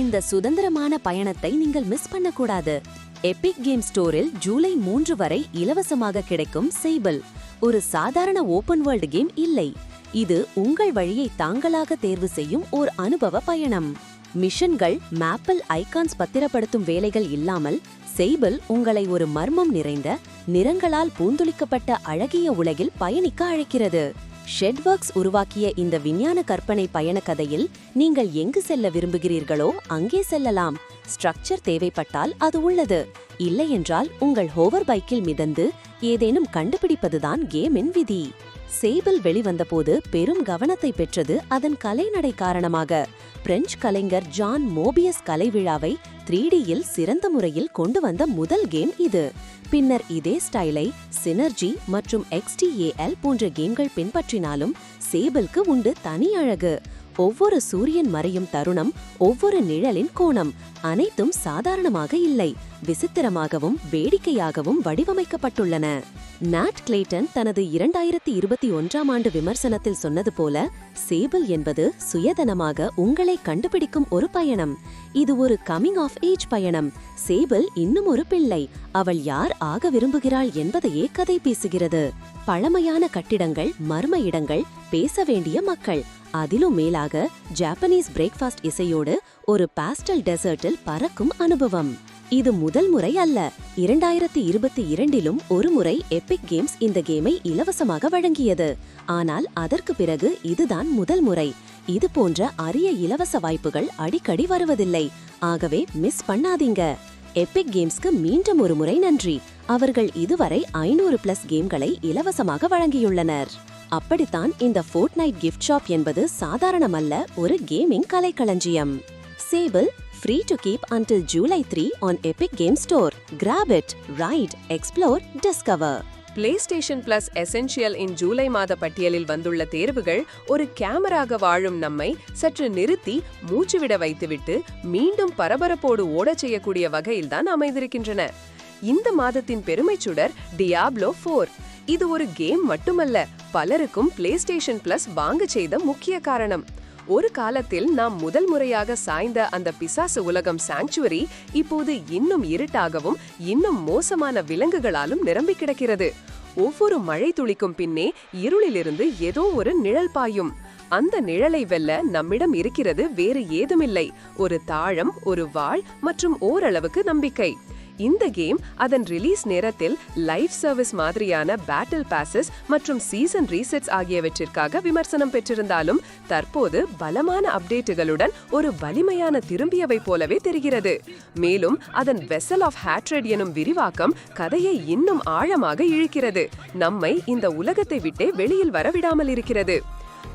இந்த சுதந்திரமான பயணத்தை நீங்கள் மிஸ் பண்ணக்கூடாது. எபிக் கேம் ஸ்டோரில் ஜூலை மூன்று வரை இலவசமாக கிடைக்கும் சேபிள் ஒரு சாதாரண ஓபன் வேர்ல்டு கேம் இல்லை. இது உங்கள் வழியை தாங்களாக தேர்வு செய்யும் ஓர் அனுபவ பயணம். மிஷன்கள் மேப்பிள் ஐகான்ஸ் பத்திரப்படுத்தும் வேலைகள் இல்லாமல் செய்பிள் உங்களை ஒரு மர்மம் நிறைந்த நிறங்களால் பூந்துளிக்கப்பட்ட அழகிய உலகில் பயணிக்க அழைக்கிறது. ஷெட்வொர்க்ஸ் உருவாக்கிய இந்த விஞ்ஞான கற்பனை பயண கதையில் நீங்கள் எங்கு செல்ல விரும்புகிறீர்களோ அங்கே செல்லலாம். ஸ்ட்ரக்சர் தேவைப்பட்டால் அது உள்ளது. இல்லையென்றால் உங்கள் ஹோவர் பைக்கில் மிதந்து ஏதேனும் கண்டுபிடிப்பதுதான் கேமின் விதி. சேபிள் வெளிவந்தபோது பெரும் கவனத்தை பெற்றது அதன் கலைநடை காரணமாக. பிரெஞ்சு கலைஞர் ஜான் மோபியஸ் கலை விழாவை த்ரீ டியில் சிறந்த முறையில் கொண்டு வந்த முதல் கேம் இது. பின்னர் இதே ஸ்டைலை சினர்ஜி மற்றும் எக்ஸ்டிஏஎல் போன்ற கேம்கள் பின்பற்றினாலும் சேபிளுக்கு உண்டு தனி அழகு. ஒவ்வொரு சூரியன் மறையும் தருணம் ஒவ்வொரு நிழலின் கோணம் அனைத்தும் சாதாரணமாக இல்லை விசித்திரமாகவும் வேடிக்கையாகவும் வடிவமைக்கப்பட்டுள்ளன. நாட் கிளேட்டன் தனது இரண்டாயிரத்தி இருபத்தி ஒன்றாம் ஆண்டு விமர்சனத்தில் சொன்னது போல சேபிள் என்பது சுயதனமாக உங்களை கண்டுபிடிக்கும் ஒரு பயணம். இது ஒரு கமிங் ஆஃப் ஏஜ் பயணம். சேபிள் இன்னும் ஒரு பிள்ளை. அவள் யார் ஆக விரும்புகிறாள் என்பதையே கதை பேசுகிறது. பழமையான கட்டிடங்கள் மர்ம இடங்கள் பேச வேண்டிய மக்கள். அதிலும் மேலாக ஜாப்பனீஸ் பிரேக்ஃபாஸ்ட் இசையோடு ஒரு பாஸ்டல் டெசர்ட்டில் பறக்கும் அனுபவம். இது முதல் முறை அல்ல. இரண்டாயிரத்தி இருபத்தி இரண்டிலும் ஒரு முறை எபிக் கேம்ஸ் இந்த கேமை இலவசமாக வழங்கியது. ஆனால் அதற்கு பிறகு இதுதான் முதல் முறை. இது போன்ற அரிய இலவச வாய்ப்புகள் அடிக்கடி வருவதில்லை. ஆகவே மிஸ் பண்ணாதீங்க. எபிக் கேம்ஸ்க்கு மீண்டும் ஒரு முறை நன்றி. அவர்கள் இதுவரை ஐநூறு பிளஸ் கேம்களை இலவசமாக வழங்கியுள்ளனர். அப்படித்தான் இந்த ஃபோர்ட் நைட் கிஃப்ட் ஷாப் என்பது சாதாரணமல்ல ஒரு gaming கலைக்களஞ்சியம். Sable free to keep until July three on Epic game store grab it right explore discover PlayStation plus essential in July மாத பட்டியலில் வந்துள்ள தேர்வுகள் ஒரு கேமராக வாழும் நம்மை சற்று நிறுத்தி மூச்சுவிட வைத்துவிட்டு மீண்டும் பரபரப்போடு ஓடச் செய்யக்கூடிய வகையில்தான் அமைந்திருக்கின்றன. இந்த மாதத்தின் பெருமைச் சுடர் டியாப்லோ ஃபோர் இது ஒரு கேம் மட்டுமல்ல பலருக்கும் பிளே ஸ்டேஷன் பிளஸ் வாங்க செய்த முக்கிய காரணம். ஒரு காலத்தில் நாம் முதல் முறையாக சாய்ந்த அந்த பிசாசு உலகம் சாங்சுவரி இப்போது இன்னும் இருட்டாகவும் இன்னும் மோசமான விலங்குகளாலும் நிரம்பி கிடக்கிறது. ஒவ்வொரு மழை துளிக்கும் பின்னே இருளிலிருந்து ஏதோ ஒரு நிழல் பாயும். அந்த நிழலை வெல்ல நம்மிடம் இருக்கிறது வேறு ஏதுமில்லை. ஒரு தாழம் ஒரு வாழ் மற்றும் ஓரளவுக்கு நம்பிக்கை. இந்த கேம் அதன் ரிலீஸ் நேரத்தில் லைவ் சர்வீஸ் மாதிரியான பேட்டில் பாசஸ் மற்றும் சீசன் ரீசெட்ஸ் ஆகியவற்றிற்காக விமர்சனம் பெற்றிருந்தாலும் தற்போது பலமான அப்டேட்டுகளுடன் ஒரு வலிமையான திரும்பியவை போலவே தெரிகிறது. மேலும் அதன் வெசல் ஆஃப் ஹேட்ரட் எனும் விரிவாக்கம் கதையை இன்னும் ஆழமாக இழுக்கிறது. நம்மை இந்த உலகத்தை விட்டே வெளியில் வர விடாமல் இருக்கிறது.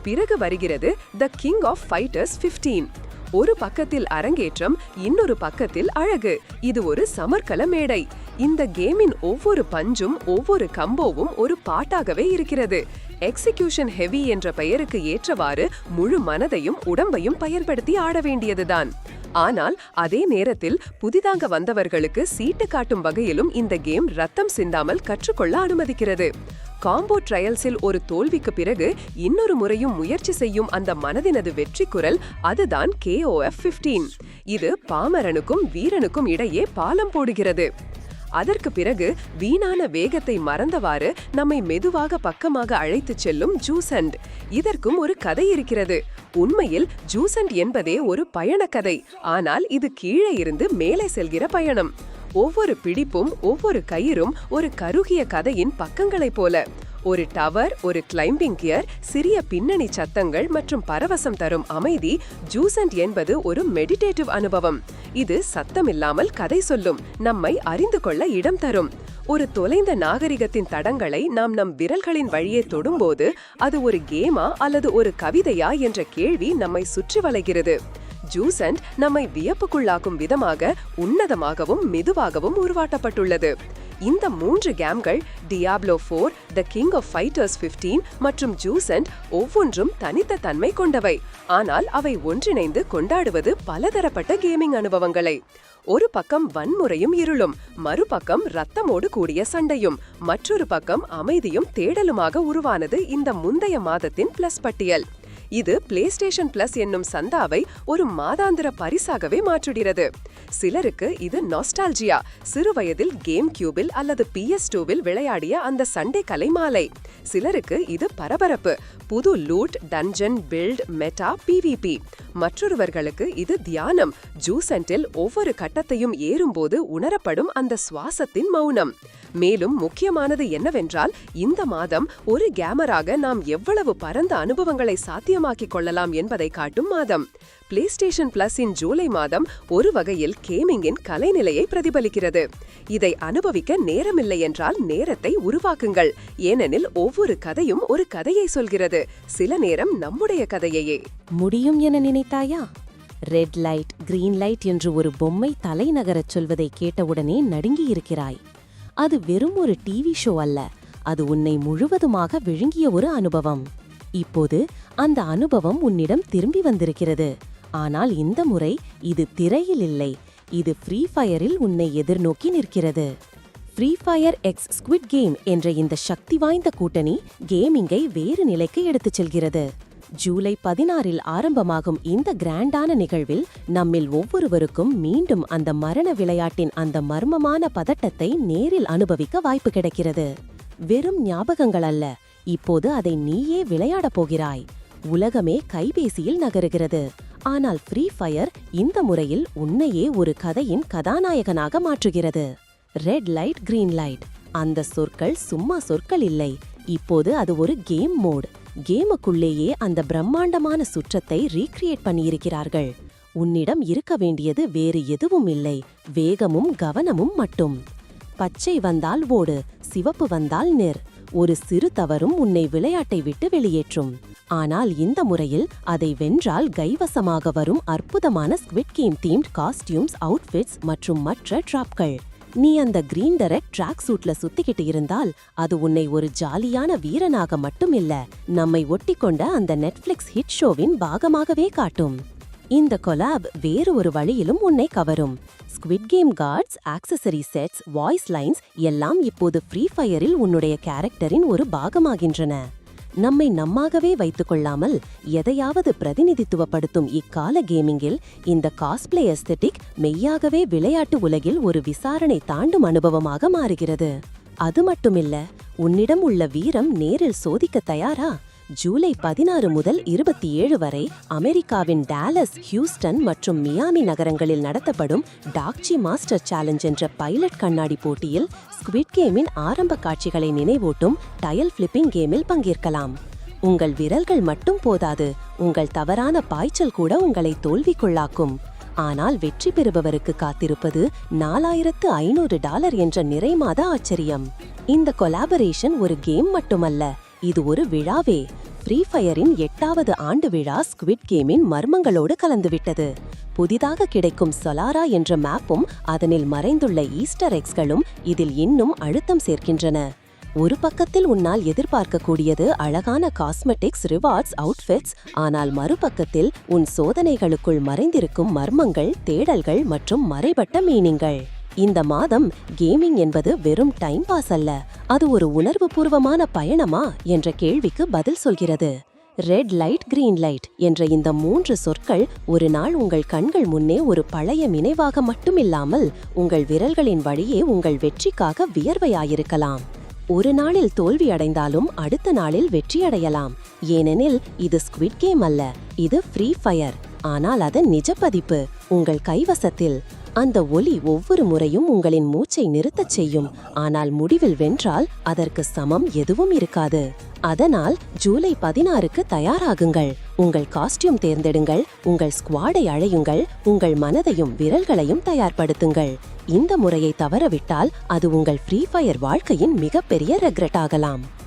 பிறகு வருகிறது த கிங் ஆஃப் ஃபைட்டர்ஸ் 15 ஒரு பக்கத்தில் அரங்கேற்றம் இன்னொரு பக்கத்தில் அழகு. இது ஒரு சமர்க்கல மேடை. இந்த கேமின் ஒவ்வொரு பஞ்சும் ஒவ்வொரு கம்போவும் ஒரு பாட்டாகவே இருக்கிறது. எக்ஸிகியூஷன் ஹெவி என்ற பெயருக்கு ஏற்றவாறு முழு மனதையும் உடம்பையும் பயன்படுத்தி ஆட வேண்டியதுதான். ஆனால் அதே நேரத்தில் புதிதாக வந்தவர்களுக்கு சீட்டு காட்டும் வகையிலும் இந்த கேம் ரத்தம் சிந்தாமல் கற்றுக்கொள்ள அனுமதிக்கிறது. காம்போ ட்ரையல்ஸில் ஒரு தோல்விக்கு பிறகு இன்னொரு முறையும் முயற்சி செய்யும் அந்த மனதினது வெற்றி குரல் அதுதான் கேஓஎஃப் 15 இது பாமரனுக்கும் வீரனுக்கும் இடையே பாலம் போடுகிறது. அதற்கு பிறகு வீணான வேகத்தை மறந்தவாறு நம்மை மெதுவாக பக்கமாக அழைத்துச் செல்லும் ஜூசண்ட். இதற்கும் ஒரு கதை இருக்கிறது. உண்மையில் ஜூசண்ட் என்பதே ஒரு பயணக்கதை கதை. ஆனால் இது கீழே இருந்து மேலே செல்கிற பயணம். ஒவ்வொரு பிடிப்பும் ஒவ்வொரு கயிறும் ஒரு கருகிய கதையின் பக்கங்களைப் போல. ஒரு டவர் ஒரு கிளைம்பிங் கியர் சிறிய பின்னணி சத்தங்கள் மற்றும் பரவசம் தரும் அமைதி ஜூசண்ட் என்பது ஒரு மெடிடேட்டிவ் அனுபவம். இது சத்தமில்லாமல் கதை சொல்லும் நம்மை அறிந்து கொள்ள இடம் தரும். ஒரு தொலைந்த நாகரிகத்தின் தடங்களை நாம் நம் விரல்களின் வழியே தொடும்போது அது ஒரு கேமா அல்லது ஒரு கவிதையா என்ற கேள்வி நம்மை சுற்றி வளைகிறது. ஜூசண்ட் நம்மை வியப்புக்குள்ளாக்கும் விதமாக உன்னதமாகவும் மெதுவாகவும் உருவாட்டப்பட்டுள்ளது இந்த மூன்று கேம்கள் Diablo four the king of fighters 15 மற்றும் ஜூசண்ட் ஒவ்வொன்றும் தனித்த தன்மை கொண்டவை. ஆனால் அவை ஒன்றிணைந்து கொண்டாடுவது பலதரப்பட்ட கேமிங் அனுபவங்களை. ஒரு பக்கம் வன்முறையும் இருளும் மறுபக்கம் ரத்தமோடு கூடிய சண்டையும் மற்றொரு பக்கம் அமைதியும் தேடலுமாக உருவானது இந்த முந்தைய மாதத்தின் பிளஸ் பட்டியல். இது பிளே ஸ்டேஷன் பிளஸ் என்னும் சந்தாவை ஒரு மாதாந்திர பரிசாகவே மாற்றுகிறது. சிலருக்கு இது நாஸ்டால்ஜியா சிறுவயதில் கேம் கியூபில் அல்லது பிஎஸ் டூவில் விளையாடிய அந்த சண்டே கலைமாலை சிலருக்கு இது பரபரப்பு புது loot dungeon build meta PVP மற்றொருவர்களுக்கு இது தியானம் ஜூசன்டில் ஒவ்வொரு கட்டத்தையும் ஏறும்போது உணரப்படும் அந்த சுவாசத்தின் மௌனம். மேலும் முக்கியமானது என்னவென்றால் இந்த மாதம் ஒரு கேமராக நாம் எவ்வளவு பரந்த அனுபவங்களை சாத்தியமாக்கிக் கொள்ளலாம் என்பதை காட்டும் மாதம். பிளே ஸ்டேஷன் பிளஸின் ஜூலை மாதம் ஒரு வகையில் கேமிங்கின் கலைநிலையை பிரதிபலிக்கிறது. இதை அனுபவிக்க நேரமில்லை என்றால் நேரத்தை உருவாக்குங்கள். ஏனெனில் ஒவ்வொரு கதையும் ஒரு கதையை சொல்கிறது. சில நேரம் நம்முடைய கதையையே. முடியும் என நினைத்தாயா? ரெட் லைட் கிரீன் லைட் என்று ஒரு பொம்மை தலைநகரச் சொல்வதை கேட்டவுடனே நடுங்கியிருக்கிறாய். அது வெறும் ஒரு டிவி ஷோ அல்ல. அது உன்னை முழுவதுமாக விழுங்கிய ஒரு அனுபவம். இப்போது அந்த அனுபவம் உன்னிடம் திரும்பி வந்திருக்கிறது. ஆனால் இந்த முறை இது திரையில் இல்லை. இது ஃப்ரீ ஃபயரில் உன்னை எதிர்நோக்கி நிற்கிறது. Free fire X squid game என்ற இந்த சக்தி வாய்ந்த கூட்டணி கேமிங்கை வேறு நிலைக்கு எடுத்துச் செல்கிறது. ஜூலை பதினாறில் ஆரம்பமாகும் இந்த கிராண்டான நிகழ்வில் நம்மில் ஒவ்வொருவருக்கும் மீண்டும் அந்த மரண விளையாட்டின் அந்த மர்மமான பதட்டத்தை நேரில் அனுபவிக்க வாய்ப்பு கிடைக்கிறது. வெறும் ஞாபகங்கள் அல்ல இப்போது அதை நீயே விளையாடப் போகிறாய். உலகமே கைபேசியில் நகருகிறது. ஆனால் ஃப்ரீ ஃபயர் இந்த முறையில் உன்னையே ஒரு கதையின் கதாநாயகனாக மாற்றுகிறது. ரெட் லைட் கிரீன் லைட் அந்த சொற்கள் சும்மா சொற்கள் இல்லை. இப்போது அது ஒரு கேம் மோட் கேமுக்குள்ளேயே அந்த பிரம்மாண்டமான சுற்றத்தை ரீக்ரியேட் பண்ணியிருக்கிறார்கள். உன்னிடம் இருக்க வேண்டியது வேறு எதுவும் இல்லை. வேகமும் கவனமும் மட்டும். பச்சை வந்தால் ஓடு சிவப்பு வந்தால் நெர். ஒரு சிறு தவறும் உன்னை விளையாட்டை விட்டு வெளியேற்றும். ஆனால் இந்த முறையில் அதை வென்றால் கைவசமாக வரும் அற்புதமான squid game themed costumes outfits மற்றும் மற்ற டிராப்கள் நீ அந்த கிரீன் டெரெக்ட் ட்ராக் சூட்ல சுத்திக்கிட்டு இருந்தால் அது உன்னை ஒரு ஜாலியான வீரனாக மட்டும் இல்ல நம்மை ஒட்டிக்கொண்ட அந்த நெட்ஃபிளிக்ஸ் ஹிட் ஷோவின் பாகமாகவே காட்டும். இந்த கொலாப் வேறு ஒரு வழியிலும் உன்னை கவரும். Squid game guards accessory sets voice lines எல்லாம் இப்போது ஃப்ரீ ஃபயரில் உன்னுடைய கேரக்டரின் ஒரு பாகமாகின்றன. நம்மை நம்மாகவே வைத்துக் கொள்ளாமல் எதையாவது பிரதிநிதித்துவப்படுத்தும் இக்கால கேமிங்கில் இந்த காஸ்பிளே எஸ்தெட்டிக் மெய்யாகவே விளையாட்டு உலகில் ஒரு விசாரணை தாண்டும் அனுபவமாக மாறுகிறது. அது மட்டுமில்ல உன்னிடம் உள்ள வீரம் நேரில் சோதிக்க தயாரா? ஜூலை பதினாறு முதல் இருபத்தி ஏழு வரை அமெரிக்காவின் டாலஸ் ஹியூஸ்டன் மற்றும் மியாமி நகரங்களில் நடத்தப்படும் டாக்சி மாஸ்டர் சேலஞ்ச் என்ற பைலட் கண்ணாடி போட்டியில் ஸ்குவிட் கேமின் ஆரம்ப காட்சிகளை நினைவூட்டும் டயல் ஃபிளிப்பிங் கேமில் பங்கேற்கலாம். உங்கள் விரல்கள் மட்டும் போதாது உங்கள் தவறான பாய்ச்சல் கூட உங்களை தோல்விக்குள்ளாக்கும். ஆனால் வெற்றி பெறுபவருக்கு காத்திருப்பது நாலாயிரத்து ஐநூறு டாலர் என்ற நிறைமாத ஆச்சரியம். இந்த கொலாபரேஷன் ஒரு கேம் மட்டுமல்ல இது ஒரு விழாவே. ஃப்ரீ ஃபயரின் எட்டாவது ஆண்டு விழா ஸ்குவிட் கேமின் மர்மங்களோடு கலந்துவிட்டது. புதிதாக கிடைக்கும் சொலாரா என்ற மேப்பும் அதனில் மறைந்துள்ள ஈஸ்டர் எக்ஸ்களும் இதில் இன்னும் அழுத்தம் சேர்க்கின்றன. ஒரு பக்கத்தில் உன்னால் எதிர்பார்க்கக்கூடியது அழகான காஸ்மெட்டிக்ஸ் ரிவார்ட்ஸ் அவுட்ஃபிட்ஸ் ஆனால் மறுபக்கத்தில் உன் சோதனைகளுக்குள் மறைந்திருக்கும் மர்மங்கள் தேடல்கள் மற்றும் மறைபட்ட மீனிங்கள். இந்த மாதம் கேமிங் என்பது வெறும் டைம் பாஸ் அல்ல. அது ஒரு உணர்வுபூர்வமான பயணமா என்ற கேள்விக்கு பதில் சொல்கிறது. ரெட் லைட் கிரீன் லைட் என்ற இந்த மூன்று சொற்கள் ஒரு நாள் உங்கள் கண்கள் முன்னே ஒரு பழைய நினைவாக மட்டுமில்லாமல் உங்கள் விரல்களின் வழியே உங்கள் வெற்றிக்காக வியர்வையாயிருக்கலாம். ஒரு நாளில் தோல்வி அடைந்தாலும் அடுத்த நாளில் வெற்றியடையலாம் ஏனெனில் இது ஸ்குவிட் கேம் அல்ல இது ஃப்ரீ ஃபயர் ஆனால் அதன் நிஜ பதிப்பு. உங்கள் கைவசத்தில் அந்த ஒலி ஒவ்வொரு முறையும் உங்களின் மூச்சை நிறுத்தச் செய்யும். ஆனால் முடிவில் வென்றால் அதற்கு சமம் எதுவும் இருக்காது. அதனால் ஜூலை பதினாறுக்கு தயாராகுங்கள். உங்கள் காஸ்டியூம் தேர்ந்தெடுங்கள். உங்கள் ஸ்குவாடை அழையுங்கள். உங்கள் மனதையும் விரல்களையும் தயார்படுத்துங்கள். இந்த முறையை தவறவிட்டால் அது உங்கள் ஃப்ரீ ஃபயர் வாழ்க்கையின் மிகப்பெரிய ரெக்ரெட் ஆகலாம்.